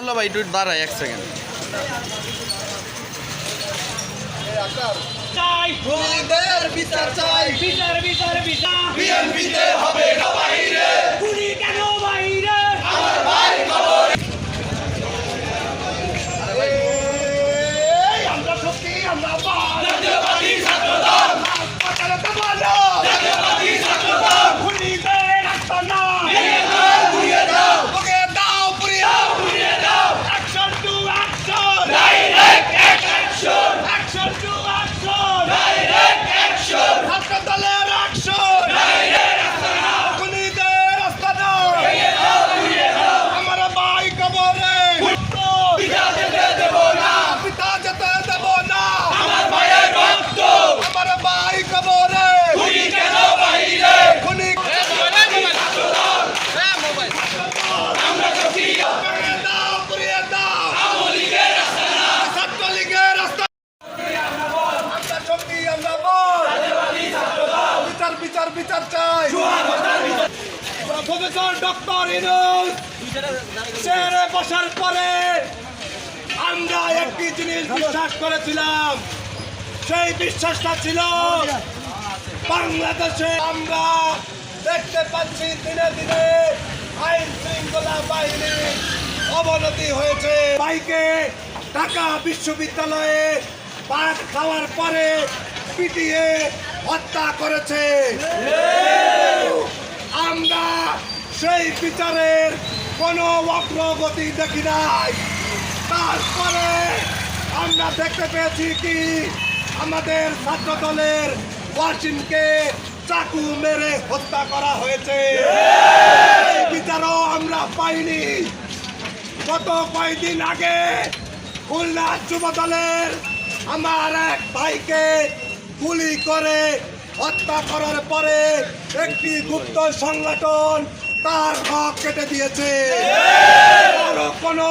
আল্লাহ ভাই একটু দাঁড়ায় এক সেকেন্ড বিচার চাই। বিচার বিচার বিচার। বিএনপিতে হবে। বিচার বিচার চাই প্রফেসর ডক্টর ইনুস চেয়ারে বসার পরে আমরা একটি জিনিস বিশ্বাস করেছিলাম সেই বিশ্বাসটা ছিল বাংলাদেশে আমরা দেখতে পাচ্ছি দিনে দিনে আইন শৃঙ্খলা বাহিনীর অবনতি হয়েছে। বাইকে ঢাকা বিশ্ববিদ্যালয়ে পাঠ খাওয়ার পরে পিটিয়ে হত্যা করেছে। আমরা সেই বিচারের কোনো অগ্রগতি দেখি নাই। তারপরে আমরা দেখতে পেয়েছি কি, আমাদের ছাত্র দলের ওয়াসিমকে চাকু মেরে হত্যা করা হয়েছে। পাইনি। গত কয়েকদিন আগে খুলনা যুব দলের আমার এক ভাইকে গুলি করে হত্যা করার পরে একটি গুপ্ত সংগঠন তার হক কেটে দিয়েছে। কোনো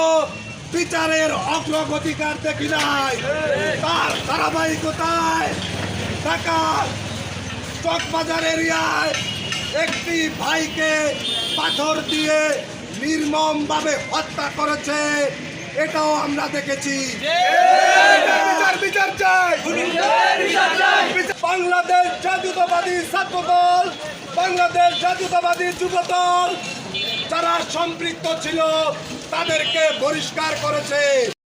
বিচারের অগ্রগতিকার দেখি নাই। তার ধারাবাহিকতায় ঢাকা চকবাজার এরিয়ায় একটি ভাইকে পাথর দিয়ে নির্মমভাবে হত্যা করেছে এটাও আমরা দেখেছি। বিচার বিচার চাই। বাংলাদেশ জাতীয়তাবাদী ছাত্র দল বাংলাদেশ জাতীয়তাবাদী যুব দল যারা সম্পৃক্ত ছিল তাদেরকে বহিষ্কার করেছে।